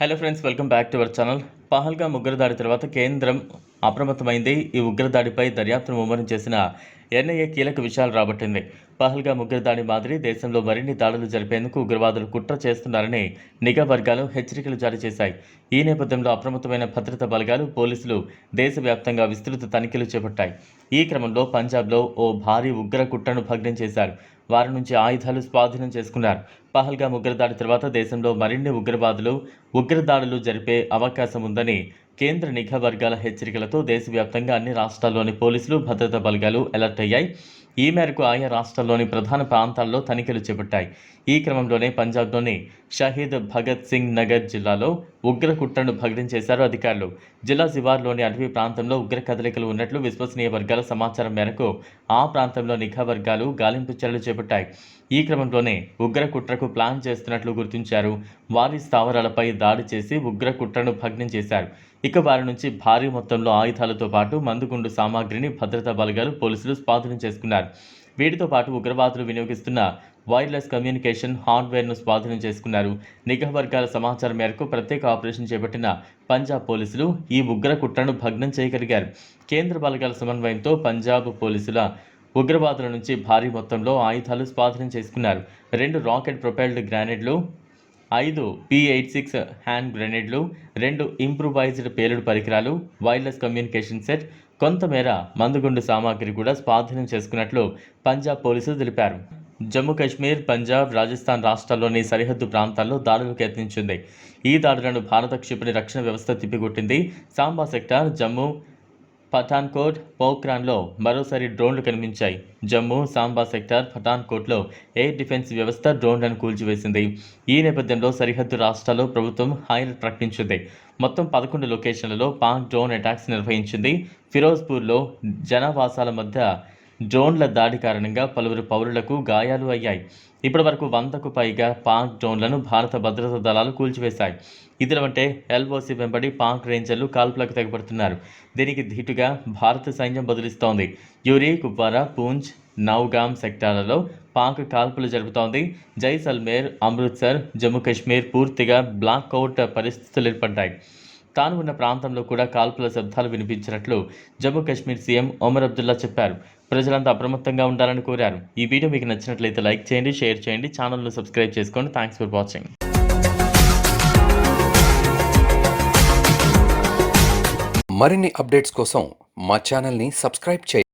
Hello friends welcome back to our channel Pahalgam ఉగ్రదాడి తర్వాత కేంద్రం అప్రమత్తమైంది. ఈ ఉగ్రదాడిపై దర్యాప్తును ముమ్మరం చేసిన ఎన్ఐఏ కీలక విషయాలు రాబట్టింది. పహల్గా ఉగ్రదాడి మాదిరి దేశంలో మరిన్ని దాడులు జరిపేందుకు ఉగ్రవాదులు కుట్ర చేస్తున్నారని నిఘా వర్గాలు హెచ్చరికలు జారీ చేశాయి. ఈ నేపథ్యంలో అప్రమత్తమైన భద్రతా బలగాలు పోలీసులు దేశవ్యాప్తంగా విస్తృత తనిఖీలు చేపట్టాయి. ఈ క్రమంలో పంజాబ్లో ఓ భారీ ఉగ్ర కుట్రను భగ్నం చేశారు. వారి నుంచి ఆయుధాలు స్వాధీనం చేసుకున్నారు. పహల్గా ఉగ్రదాడి తర్వాత దేశంలో మరిన్ని ఉగ్రవాదులు ఉగ్రదాడులు జరిపే అవకాశం ఉందని కేంద్ర నిఘా వర్గాల హెచ్చరికలతో దేశవ్యాప్తంగా అన్ని రాష్ట్రాల్లోని పోలీసులు భద్రతా బలగాలు అలర్ట్ అయ్యాయి. ఈ మేరకు ఆయా రాష్ట్రాల్లోని ప్రధాన ప్రాంతాల్లో తనిఖీలు చేపట్టాయి. ఈ క్రమంలోనే పంజాబ్లోని షహీద్ భగత్ సింగ్ నగర్ జిల్లాలో ఉగ్ర కుట్రను భగ్నం చేశారు అధికారులు. జిల్లా శివార్లోని అటవీ ప్రాంతంలో ఉగ్ర కదలికలు ఉన్నట్లు విశ్వసనీయ వర్గాల సమాచారం మేరకు ఆ ప్రాంతంలో నిఘా వర్గాలు గాలింపు చర్యలు చేపట్టాయి. ఈ క్రమంలోనే ఉగ్ర కుట్రకు ప్లాన్ చేస్తున్నట్లు గుర్తించారు. వారి స్థావరాలపై దాడి చేసి ఉగ్ర కుట్రను భగ్నం చేశారు. ఇక వారి నుంచి భారీ మొత్తంలో ఆయుధాలతో పాటు మందుగుండు సామాగ్రిని భద్రతా బలగాలు పోలీసులు స్వాధీనం చేసుకున్నారు. వీటితో పాటు ఉగ్రవాదులు వినియోగిస్తున్న వైర్లెస్ కమ్యూనికేషన్ హార్డ్వేర్ను స్వాధీనం చేసుకున్నారు. నిఘా వర్గాల సమాచారం మేరకు ప్రత్యేక ఆపరేషన్ చేపట్టిన పంజాబ్ పోలీసులు ఈ ఉగ్ర కుట్రను భగ్నం చేయగలిగారు. కేంద్ర బలగాల సమన్వయంతో పంజాబ్ పోలీసుల ఉగ్రవాదుల నుంచి భారీ మొత్తంలో ఆయుధాలు స్వాధీనం చేసుకున్నారు. రెండు రాకెట్ ప్రొపైల్డ్ గ్రానైడ్లు ఐదు పి ఎయిట్ సిక్స్ హ్యాండ్ గ్రెనేడ్లు రెండు ఇంప్రూవైజ్డ్ పేలుడు పరికరాలు వైర్లెస్ కమ్యూనికేషన్ సెట్ కొంతమేర మందుగుండు సామాగ్రి కూడా స్వాధీనం చేసుకున్నట్లు పంజాబ్ పోలీసులు తెలిపారు. జమ్మూ కాశ్మీర్ పంజాబ్ రాజస్థాన్ రాష్ట్రాల్లోని సరిహద్దు ప్రాంతాల్లో దాడులకు యత్నించింది ఈ దాడులను భారత క్షిపణి రక్షణ వ్యవస్థ తిప్పికొట్టింది. సాంబా సెక్టార్ జమ్మూ పఠాన్కోట్ పోఖ్రాన్లో మరోసారి డ్రోన్లు కనిపించాయి. జమ్మూ సాంబా సెక్టార్ పఠాన్కోట్లో ఎయిర్ డిఫెన్స్ వ్యవస్థ డ్రోన్లను కూల్చివేసింది. ఈ నేపథ్యంలో సరిహద్దు రాష్ట్రాల్లో ప్రభుత్వం హైలైట్ ప్రకటించింది. మొత్తం పదకొండు లొకేషన్లలో పాక్ డ్రోన్ అటాక్స్ నిర్వహించింది. ఫిరోజ్పూర్లో జనావాసాల మధ్య డ్రోన్ల దాడి కారణంగా పలువురు పౌరులకు గాయాలు అయ్యాయి. ఇప్పటివరకు వందకు పైగా పాక్ డ్రోన్లను భారత భద్రతా దళాలు కూల్చివేశాయి. ఇతర ఇదివంటే ఎల్ఓసి వెంబడి పాక్ రేంజర్లు కాల్పులకు తెగబడుతున్నారు దీనికి ధీటుగా భారత సైన్యం బదిలిస్తోంది. యూరి కుప్వారా పూంచ్ నౌగామ్ సెక్టార్లలో పాక్ కాల్పులు జరుపుతోంది. జైసల్మేర్ అమృత్సర్ జమ్మూ కాశ్మీర్ పూర్తిగా బ్లాక్అవుట్ పరిస్థితులు ఏర్పడ్డాయి. తాను ఉన్న ప్రాంతంలో కూడా కాల్పుల శబ్దాలు వినిపించినట్లు జమ్మూ కాశ్మీర్ సీఎం ఒమర్ అబ్దుల్లా చెప్పారు. ప్రజలంతా అప్రమత్తంగా ఉండాలని కోరారు. ఈ వీడియో మీకు నచ్చినట్లయితే లైక్ చేయండి షేర్ చేయండి ఛానల్ను సబ్స్క్రైబ్ చేసుకోండి. Thanks for watching. మరిన్ని అప్డేట్స్ కోసం మా ఛానల్ని సబ్స్క్రైబ్ చేయండి.